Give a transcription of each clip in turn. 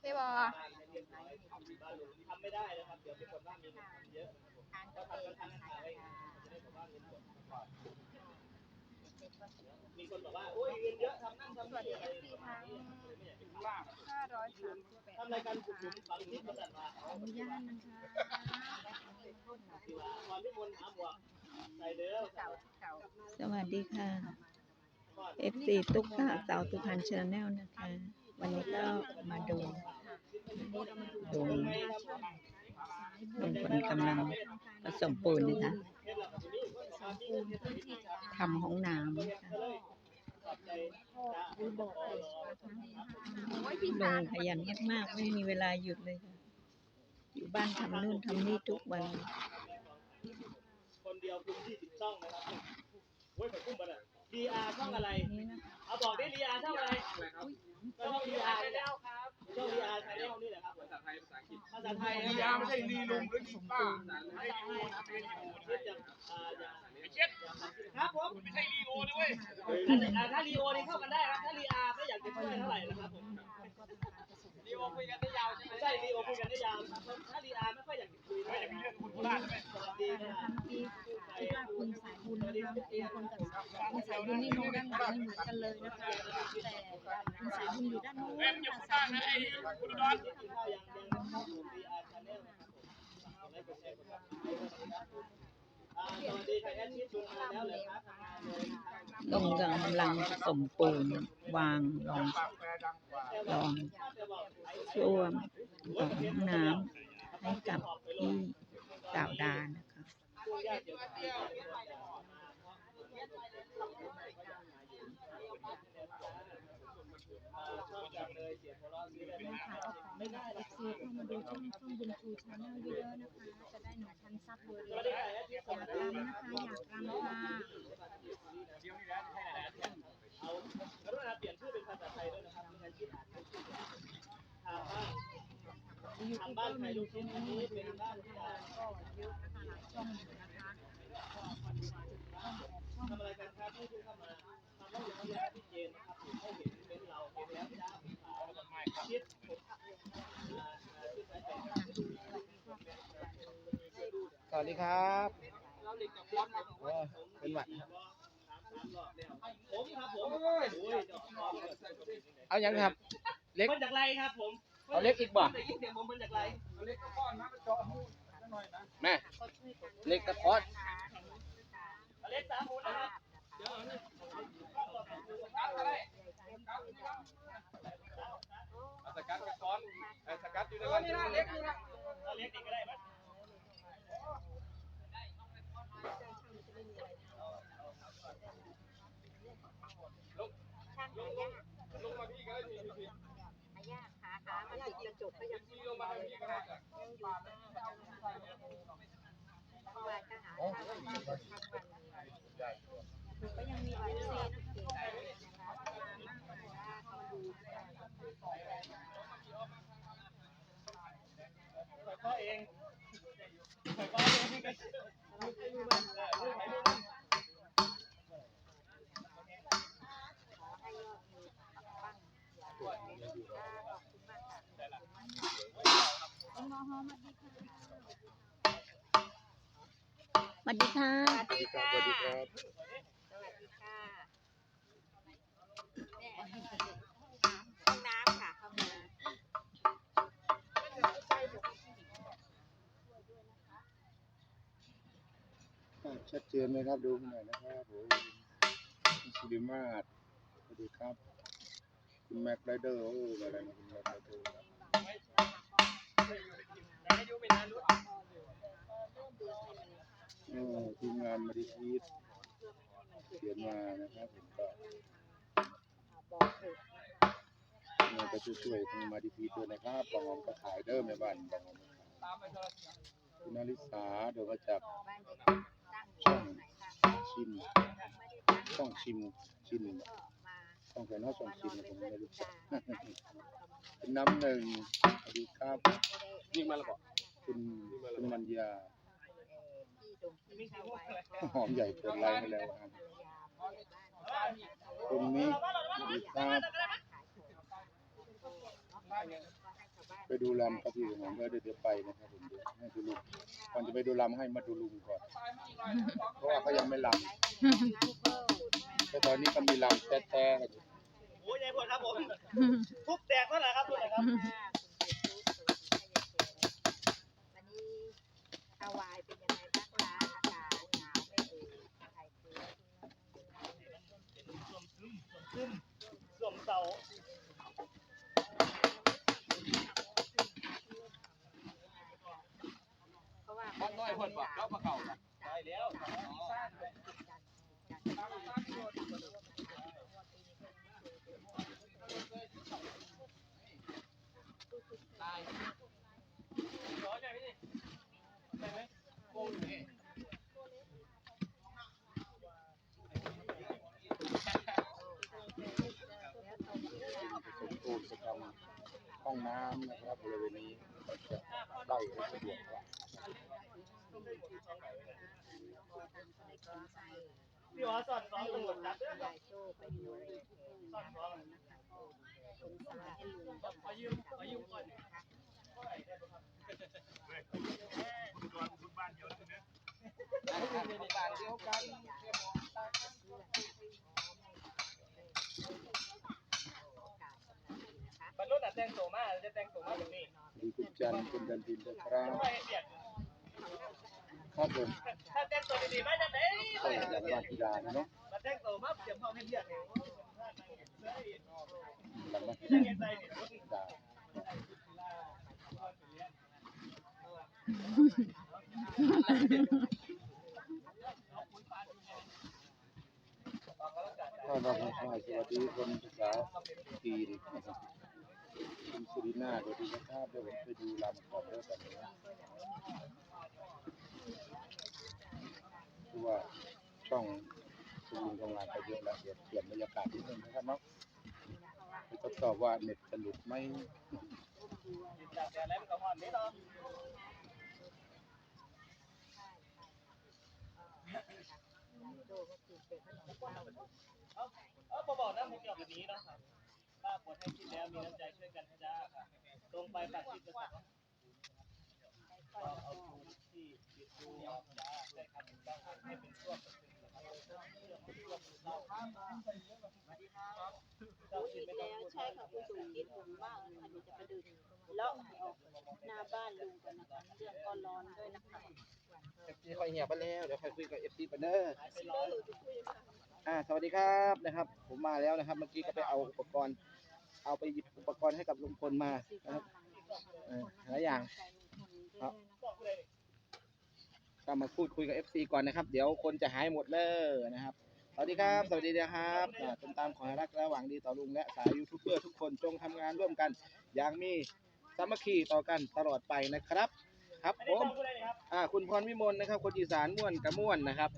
เคบอทำไม่ได้นะครับ เดี๋ยวเป็นคนว่ามีเงินเยอะก็ทำกันทางหาไว้จะได้บอกว่าเงินสดมีคนบอกว่าโอ้ยเงินเยอะทำนั่นทำสวัสดีนี่เอฟซีทั้งห้าร้อยสามสิบแปดทำรายการขุดหลุมฝังทิศประจันมาอนุญาตนะคะก่อนที่มนต์หาบวกใส่เด้อเก่าเก่าสวัสดีค่ะก่อน FC ตุ๊กตาสาวตุพันชาแนลนะคะ วันนี้ก็มาดูดูลุงพลกำลังผสมปูนนะคะทำห้องน้ำนะคะดูบอกเลยโอ้ยลุพี่งสารขยันมากๆ ไม่มีเวลาหยุดเลยค่ะ อยู่บ้านทำนู่นทำนี่ทุกวัน คนเดียวคุมที่สิบช่องนะครับโอ้ยไปคุ้มไปเลย DR ช่องอะไรนี่นะคะ เอาบอกได้ DR ช่องอะไรก็ช่อง DR นี่แหละช่อง DR ชาแนลนี่แหละครับภาษาไทยภาษาอังกฤษภาษาไทยลียาไม่ใช่ลีลุงหรือลีป้าไม่ใช่เป็นอย่างอ่าอย่างครับผมไม่ใช่ลีโอนะเว้ยอ่าถ้าลีโอนี่เข้ากันได้ครับถ้าลีอาไม่อยากจะช่วยเท่าไหร่นะครับผม ลีโอคุยกันได้ยาวใช่ไหมใช่ลีโอคุยกันได้ยาวถ้าลีอาไม่ค่อยอยากคุยไม่เท่าไหร่อยากมีเรื่องคุณโคราชใช่ไหมสวัสดีนะที่คิดว่าคุณสายบุญนะคะเป็นคนกับคุณสายบุญนี่มองด้านหลังไม่เหมือนกันเลยนะคะแต่คุณสายบุญอยู่ด้านโน้นเป็นอย่างๆนะไอ้คุณดอนกินข้าวยังยังนะครับผม DR Channel นะครับผมไลค์กดแชร์กดซับสไครต์ด้วยนะครับอ่าสวัสดีค่ะแอดชิดลุงมาแล้วเลยครับทำงานเลยนะครับลุงกำลังสมปูนวางรองรองช่วมของห้องน้ำให้กับพี่สาวดานะคะ นะคะก็ขอให้เอฟซีเข้ามาดูช่องช่องบุญชูชาแนลเยอะๆนะคะ จะได้หนึ่งพันซับดยเร็วอยากรำนะคะอยากรำค่ะเอากรุณาเปลี่ยนชื่อเป็นภาษาไทยด้วยนะครับไม่งั้นชื่ออ่านไม่ถูกทางบ้านทางบ้านใครลูกชิ้นอันนี้เป็นบ้านที่ดาก็เยอะนะคะหลายช่องอยู่นะคะช่องแอบช่องทำอะไรกันครับที่เพิ่งเข้ามาทำต้องอยู่ที่ร้านเจนนะครับให้เห็น เป็นเราเห็นแล้วจ้าผมขาวคิดผมอ่าชื่อสายเป็นสวัสดีครับโอ้เป็นหวัดผมครับผมโอ้ยจอดเอายังครับ เล็ก มาจากไรครับผมเอาเล็กอีกบ่ได้ยินเสียงผมมาจากไรเล็กก้อนนะเจาะหูหน่อยนะแม่เล็กกระทอดอเล็กสามมูลนะครับกัดอะไรสกัดกับซ้อนสกัดอยู่ในวันนี้นะเล็กนี่นะเล็กนี่ก็ได้ไหมลงมาพี่ก็ได้พี่พี่ยากขาขามันติดกระจกก็ยังลงมาพี่ก็ได้ยังอยู่ว่าก็หาทางก็ยังมีหลายซีนะคะเขาดู ก็เอเองพี่ก็ต้องสวัสดีค่ะ สวัสดีค่ะ ชัดเจนไหมครับดูหน่อยนะครับผมสุริมาศสวัสดีครับคุณแม็กไรเดอร์โอ้อะไรนะคุณแม็กไรเดอร์เออทีมงานมาดิทีสเขียนมานะครับผมก็บอกถูกเงินไปช่วยทางมาดิทีสด้วยนะครับบางออมก็ขายเด้อแม่บ้านบางออมคุณนาริสาเดี๋ยวมาจากบ้านเด็กตั้งอยู่ตรงไหนคะชิมไม่ได้ตั้งช่องชิมชิมก็มาช่องแฟนเขาช่องมานชิอมนนะเป็ผนมเพื่อนไม่คุณรู้ตาจักเป็นน้ำหนึ่งสวัสดีครับยิงมาแล้วบอกคุณคุณมัญญาที่ดงที่เช่าไว้หอมใหญ่เกินไลน์ให้แล้วครับภรรยาบ้านคุณมิกสวัสดีครับขายถูกให้ ไปดูลำก็ที่ผมก็เดี๋ยวไปนะครับผมเดี๋ยวให้ดูลุงก่อนจะไปดูลำให้มาดูลุงก่อน เพราะว่าเขายังไม่ลำแต่ตอนนี้ก็มีลำแต่แต่โอ้ยยายพลครับผมทุบแตกแล้วเหรอครับทุบแตกครับวันนี้ฮา วายเป็นยังไงบ้างคะอากาศหนาวไม่เอ่ยไทยคือส่วมเสาเพราะว่าบ้านน้อยคนบอกเจ้ามาเก่าน่ะได้แล้วสมบูรณ์จะทำห้องน้ำนะครับบริเวณนี้ก็จะได้และสะดวกกว่า พี่หอสอนสองตำรวจจับด้วยยายโจ้ไปดูเลยสอนสองคนสายให้ลุงขอยืมขอยืมก่อนบ้านเดียวกันบรรลุน่ะแต่งตัวมาจะแต่งตัวมาแบบนี้ดีคุณจันคุณดันดินนะครับไม่เบียด ครับผมถ้าแต่งตัวดีๆมาจากไหนก็อยากจะวากีฬาเนาะมาแต่งตัวมาเตรียมพร้อมให้เบียดเนี่ยหลังวากีจะฬาเงินใจเนี่ยดาก็เราคงสวัสดีคนภาษาจีนนะครับคุณสุรินาสวัสดีนะครับเดี๋ยวผมไปดูลำก่อนเด้อกันนะ คือว่าช่องคุณลุงทำงานไปเยอะแล้วเดี๋ยวเปลี่ยนบรรยากาศนิดนึงนะครับเนาะไปทดสอบว่าเน็ตจะหลุดไหมเออพอบอกนะผมเกี่ยวกับบนี้เนาะครับป้าปวดให้คิดแล้วมีน้ำใจช่วยกันให้ได้ค่ะลงไปปัดที่กระสับเอาเอาทูที่ติดดู องให้เป็นช่วงเจ้าคิดไม่ต้องแล้วใช่ค่ะคุณสุกินผมว่าอันนี้จะไปดูเลาะออกหน้าบ้านลุงกันนะคะเรื่องก็ร้อนด้วยนะคะเอฟซีคอยเหี่ยไปแล้ว เดี๋ยวคอยคุยกับเอฟซีกันเด้ออ่า สวัสดีครับนะครับ ผมมาแล้วนะครับ เมื่อกี้ก็ไปเอาอุปกรณ์ เอาไปหยิบอุปกรณ์ให้กับลุงพลมานะครับเออหลายอย่างครับก็ มาพูดคุยกับเอฟซีก่อนนะครับ เดี๋ยวคนจะหายหมดเลยนะครับ สวัสดีครับ สวัสดีนะครับติดตามขอให้รักและหวังดีต่อลุงและสายยูทูบเบอร์ทุกคนจงทำงานร่วมกัน อย่างมีสามัคคีต่อกันตลอดไปนะครับ ครับผมอ่าคุณพรวิมลนะครับ คนอีสานม่วนกับม่วนนะครับ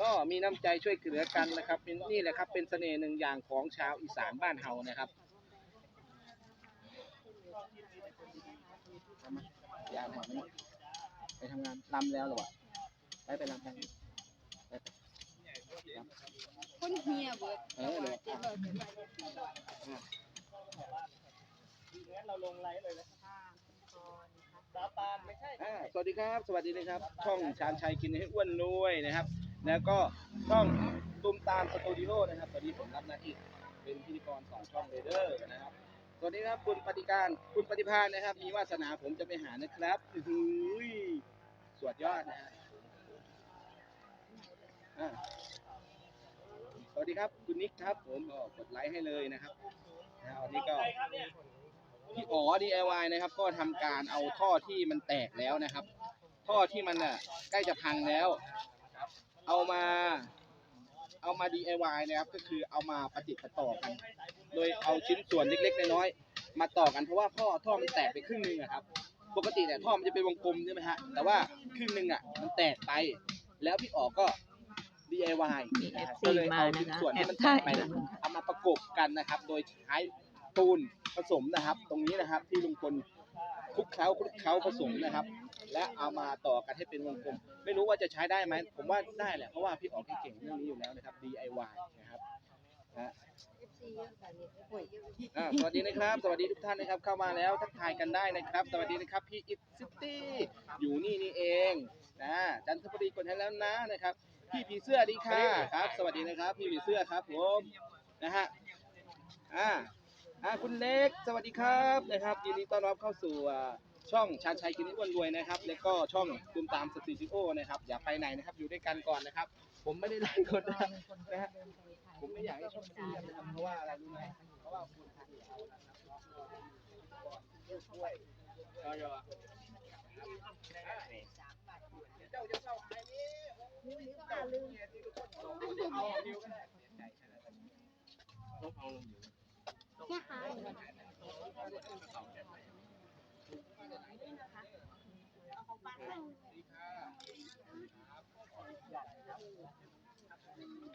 ก็มีน้ำใจช่วยเหลือกันนะครับเป็นนี่แหละครับเป็นเสน่ห์หนึ่งอย่างของชาวอีสานบ้านเฮานะครับอามายาวหน่อยไหม ไปทำงานลำแล้วเหรอวะไปไปลำไปไปไปคนเฮียเบิดเออเดี๋ยวอะงั้นเราลงไลฟ์เลยนะสาปานไม่ใช่อ่าสวัสดีครับ สวัสดีนะครับ ช่องชานชัยกินให้อ้วนรวยนะครับ แล้วก็ช่องตุ้มตามสตูดิโอนะครับตอนนี้ผมรับหน้าที่เป็นพิธีกรสองช่องเลยเดอร์นะครับสวัสดีครับคุณปฏิการคุณปฏิภาณนะครับ มีวาสนาผมจะไปหานะครับอื้อหือ สวดยอดนะฮะอ่าสวัสดีครับ คุณนิกครับ ผมก็กดไลค์ให้เลยนะครับนะวันนี้ก็ใครครับเนี่ยพี่อ๋อ DIY นะครับ ก็ทำการเอาท่อที่มันแตกแล้วนะครับ ท่อที่มันอะใกล้จะพังแล้ว เอามา เอามา DIY นะครับ ก็คือเอามาประติดประต่อกัน โดยเอาชิ้นส่วนเล็กๆน้อยๆมาต่อกันเพราะว่าท่อท่อมันแตกไปครึ่งหนึงอะครับ ปกติเนี่ยท่อมันจะเป็นวงกลมใช่ไหมฮะ แต่ว่าครึ่งหนึงอะมันแตกไป แล้วพี่อ๋อก็ DIY มีเอนะฟฮะซีก็เลยมาเอานะชิ้นคะส่วนแอที่บมันแตถ่ายกไปกัเนี่ยนเอามาประกบกันนะครับ โดยใช้ปูนผสมนะครับ ตรงนี้นะครับที่ลุงพลคลุกเคล้าคลุกเคล้าผสมนะครับ และเอามาต่อกันให้เป็นวงกลม ไม่รู้ว่าจะใช้ได้ไหมผมว่าได้แหละเพราะว่าพี่ออกเก่งเรื่องนี้อยู่แล้วนะครับ DIY นะครับนะ ฟอ่าสวัสดีนะครับ สวัสดีทุกท่านนะครับเข้ามาแล้วทักทายกันได้นะครับ สวัสดีนะครับพี่อิฟซิตี้อยู่นี่นี่เองนะจันทบุรีกดให้แล้วนะนะครับ พี่ผีเสื้อดีค่ะครับ สวัสดีนะครับ พี่ผีเสื้อครับผมนะฮะอ่าอ่าคุณเล็กสวัสดีครับนะครับยินดีต้อนรับเข้าสู่ช่องชาญชัยกินอ้วนรวยนะครับ แล้วก็ช่องตุมตามสตูดิโอนะครับอย่าไปไหนนะครับ อยู่ด้วยกันก่อนนะครับ ผมไม่ได้ไล่คนนะนะฮะ ผมไม่อยากให้ช่องซีนะครับเพราะว่าอะไรรู้ไหมเพราะว่าคุณทานเขานะครับเจ้าจะเศร้าใครนี่เจ้าลืมที่ทุกคนเอาเดียวกันต้องเอาลงอยู่จะไปเอาบักหนูมา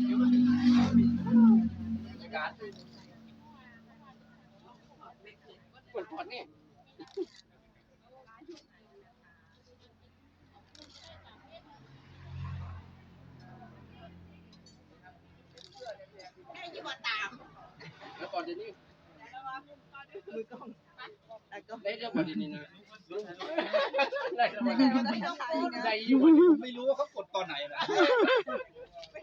ปวดปวดนี่แล้วก่อนจะนี่มือกล้องได้เรื่องประเด็นนี้นะได้เรื่องประเด็นนี้ได้อยู่ผมไม่รู้ว่าเขากดตอนไหนนะ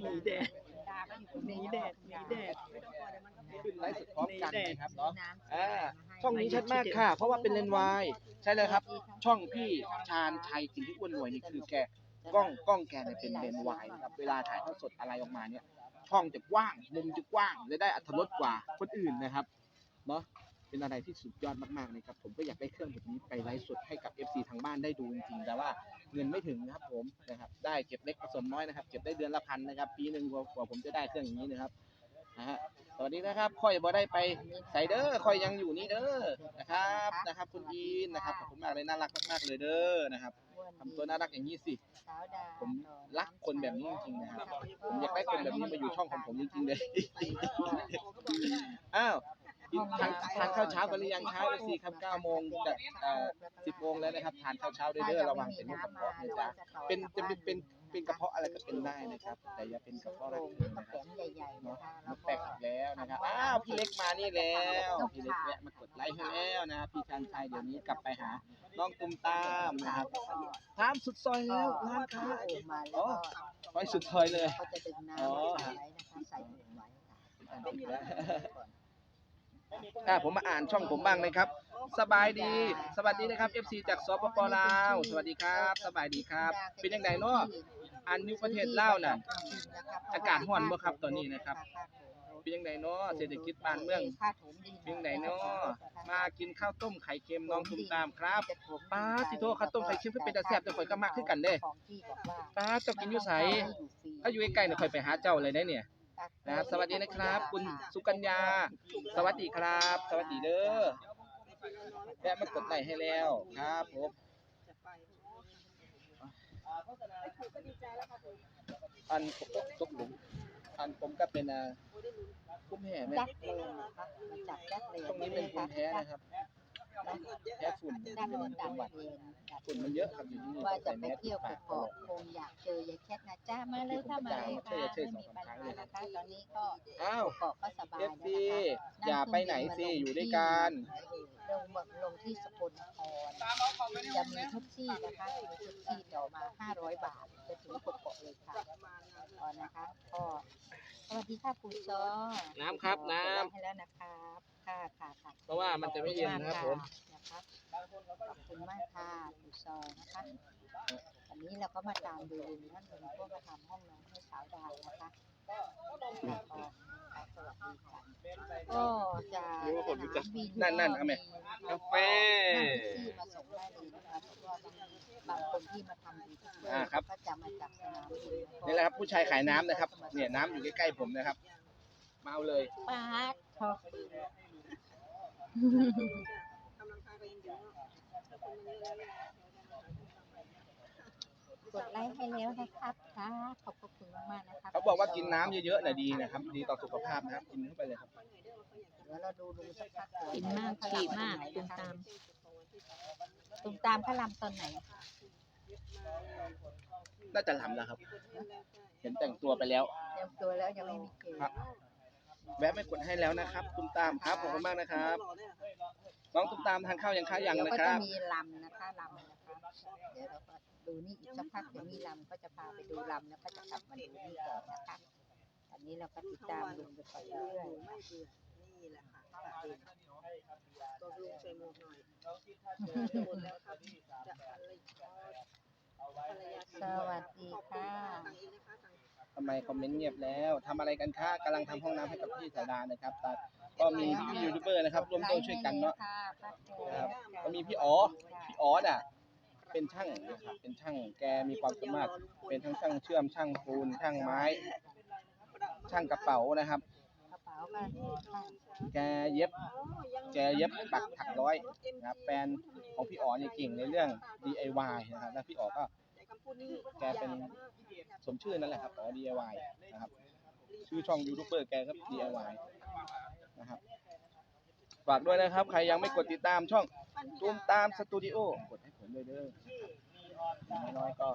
หนีแดดหนีแดดหนีแดด ขึ้นไลฟ์สดพร้อมกันนะครับเนาะอ่าช่องนี้ชัดมากค่ะ เพราะว่าเป็นเลนส์วายใช่เลยครับ ช่องพี่ชาญชัยกินที่อ้วนรวยนี่คือแกกล้องกล้องแกเนี่ยเป็นเลนส์วายนะครับเวลาถ่ายทอดสดอะไรออกมาเนี่ยช่องจะกว้างมุมจะกว้างและได้อัตรสกว่าคนอื่นนะครับเนาะ เป็นอะไรที่สุดยอดมากๆเลยครับผมก็อยากได้เครื่องแบบนี้ไปไลฟ์สดให้กับ FC ทางบ้านได้ดูจริงๆ แต่ว่าเงินไม่ถึงนะครับผมนะครับได้เก็บเล็กผสมน้อยนะครับ เก็บได้เดือนละพันนะครับ ปีหนึ่งกว่าผมจะได้เครื่องอย่างนี้นะครับนะฮะสวัสดีนะครับค่อยบ่ได้ไปใส่เด้อค่อยยังอยู่นี่เด้อนะครับนะครับ คุณยีนนะครับขอบคุณมากเลยน่ารักมากๆเลยเด้อนะครับทำตัวน่ารักอย่างนี้สิผมรักคนแบบนี้จริงๆนะครับผมอยากได้คนแบบนี้มาอยู่ช่องของผมจริงๆเลยอ้าว กินทานทานข้าวเช้ากันหรือยังครับสี่ครับเก้าโมงจะเอ่อสิบโมงแล้วนะครับ ทานข้าวเช้าเด้อๆระวังเป็นโรคกระเพาะนะจ๊ะเป็นจะเป็นเป็นเป็นกระเพาะอะไรก็เป็นได้นะครับ แต่อย่าเป็นกระเพาะรักเกินนะครับเนาะมันแตกอีกแล้วนะครับ อ้าว พี่เล็กมานี่แล้ว พี่เล็กแวะมากดไลค์ให้แล้วนะครับพี่ชันชัยเดี๋ยวนี้กลับไปหา น้องตุ้มตามนะครับตามสุดซอยแล้วร้านค้าอ๋อซอยสุดซอยเลยเขาจะดึงน้ำไว้นะคะใส่ถุงไว้ค่ะอ่าผมมาอ่านช่องผมบ้างนะครับ สบายดี สวัสดีนะครับ FC จากสปปลาว สวัสดีครับ สบายดีครับ เป็นยังไงเนาะอันอยู่ประเทศลาวน่ะ อากาศร้อนบ่ครับตอนนี้นะครับ เป็นยังไงเนาะเศรษฐกิจบ้านเมือง เป็นยังไงเนาะมากินข้าวต้มไข่เค็มน้องตุ้มตามครับป้าสิโทข้าวต้มไข่เค็มเพิ่นเป็นตาแซ่บจังข่อยก็มักคือกันเด้ป้าเจ้ากินอยู่ไสถ้าอยู่ใกล้ๆเนี่ยข่อยไปหาเจ้าเลยได้เนี่ย นะครับสวัสดีนะครับ คุณสุกัญญา สวัสดีครับ สวัสดีเด้อแวะมากดไลค์ให้แล้วครับผมอันผมก็ตกหลุมอันผมก็เป็นอ่าภูมิแพ้ไหมจักเลยนะคะจับจักเลยช่วงนี้เป็นภูมิแพ้นะครับ แพ้ฝุ่นดันเป็นดันจังหวัดเองดันฝุ่นมันเยอะครับอยู่ที่นี่ว่าใส่จะแมไปสเที่ยวปากตเกาะลอดคงอยากเจอยายแคทนะจ้ามาเลยค่ะมาเลยค่ะไม่มีปัญหานะคะตอนนี้ก็อ้าวเกาะก็สบายเอฟนะซีคะอย่าไปไหนสิอยู่ด้วยกันไลงแบบลงที่สกลนครจะมีแท็กซี่นะคะมีแท็กซี่เดี๋ยวมา 500 บาท จะถึงกเกาะเลยค่ะก่อนนะคะก็สวัสดีค่ะปู่ซอน้ำครับน้ำให้แล้วนะครับค่ะค่ะค่ะเพราะว่ามันจะไม่เย็นนะครับผมนะครับขอบคุณมากค่ะปู่ซอนะคะวันนี้เราก็มาตามดูลุงนั่นลุงก็มาทำห้องน้ำให้สาวดาวนะคะก็สวัสดีค่ะ ก็จะนึกว่าผมรู้จักสาบินั่นนั่นเอาไหมกาแฟนั่งแท็กซี่มาส่งได้เลยนะคะเพราะว่าบางบางคนที่มาทำยูทูบเบออ่าร์ครับก็จะมาจากสนามบินนี่แหละครับผู้ชายขายน้ำนะครับ เนี่ยน้ำอยู่ใกล้ๆผมนะครับ มาเอาเลยปาดพอ กดไลค์ให้แล้วนะครับค่ะขอบพระคุณมากๆนะครับเขาบอกว่ากินน้ำเยอะๆน่ะดีนะครับ ดีต่อสุขภาพนะครับ กินเข้าไปเลยครับ เดี๋ยวเราดูดูสักพักเดี๋ยวกินมากฉี่มากตุมตามตุมตามพระลำตอนไหน น่าจะลำแล้วครับ เห็นแต่งตัวไปแล้ว เตรียมตัวแล้วยังไม่มีเกมครับ แวะไม่กดให้แล้วนะครับ ตุ้มตามครับขอบคุณมากนะครับ น้องตุ้มตามทานข้าวยังค้ายังเดี๋ยวนะก็คจะรับ มีลำนะคะลำนะคะเดี๋ยวเราก็ ดูนี่อีกสักพักเดี๋ยวมีลำก็จะพาไปดูลำแล้วก็จะกลับมาดูนี่ต่อนะคะอันนี้เราก็ติดตามลุงไปก่อนเรื่อยๆนี่แหละค่ะตัวลุงใส่หมวกหน่อยหมดแล้วครับจะภรรยาภรรยาสวัสดีค่ะสั่งเองนะคะสั่งทำไมคอมเมนต์เงียบแล้วทำอะไรกันคะกำลังทำห้องน้ำให้กับพี่สาดานะครับแต่ก็มีพี่ยูทูบเบอร์นะครับร่วมด้วยช่วยกันเนาะครับก็มีพี่อ๋อพี่ออสอะ เป็นช่างนะครับเป็นช่างแกมีความสามารถ เป็นทั้งช่างเชื่อมช่างปูนช่างไม้ ช่างกระเป๋านะครับ กระเป๋าก็ช่าแกเย็บแกเย็บปักถักร้อยนะครับแฟนของพี่อ๋อเนี่ยเก่งในเรื่อง DIY นะครับแล้วพี่อ๋อก็แกเป็นสมชื่อนั่นแหละครับอ๋อ DIY นะครับชื่อช่องยูทูบเบอร์แกครับ DIY นะครับฝากด้วยนะครับ ใครยังไม่กดติดตามช่องตูมตามสตูดิโอกดให้ผ ด้วยเด้ออย่างน้อยๆก็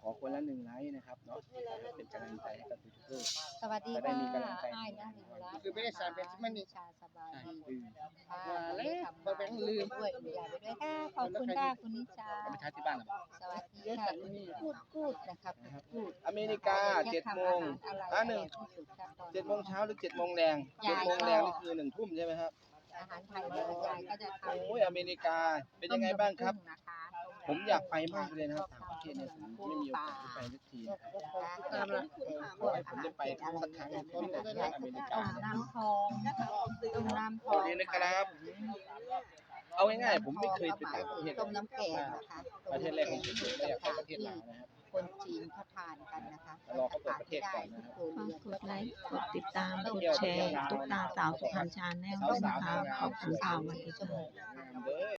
ขอคนละหนึ่งไลค์นะครับเนาะเป็นกำลังใจให้กับยูทูบเบอร์สวัสดีจะได้ค่ะมีกำลังใจ อ้ายนะลิงรักคือไม่ได้สารเป็นมันนี่ชาสบายดีอืมค่ะแล้วทำงานลืม ด้วยคุณยายไปด้วยค่ะขอบคุณค่ะคุณนิชา เอาไปทานที่บ้านเหรอ สวัสดีค่ะพูดพูดนะครับพูดอเมริกาเจ็ดโมงอะหนึ่ง เจ็ดโมงเช้าหรือเจ็ดโมงแรงเจ็ดโมงแรงนี่คือหนึ่งทุ่มใช่ไหมครับ อาหารไทยเนี่ยยายก็จะทำโอ้ยอเมริกาเป็นยังไงบ้างครับต้มยำกุ้นะคะผมอยากไปมากเลยนะครับต่างประเทศเนี่ยผมไม่มีโอกาสได้ไปสักทีนะครับขอให้ผมได้ไปสักครั้งหนึ่งที่ประเทศอเมริกาต้มน้ำทองต้มน้ำทโอองเคนะครับ เอาง่ายๆผมไม่เคยไปต่างประเทศ ต้มน้ำแกงนะคะประเทศแรกของผมเลยไม่อยากไปประเทศลาวนะครับ คนจีนเขาทานกันนะคะรอเขาเปิดประเทศก่อนนะฝากกดไลค์กดติดตามกดแชร์ตุ๊กตาสาวสุพรรณชาแนลด้วยนะคะขอบคุณค่ะวันนี้ ชั่วโมงเด้อ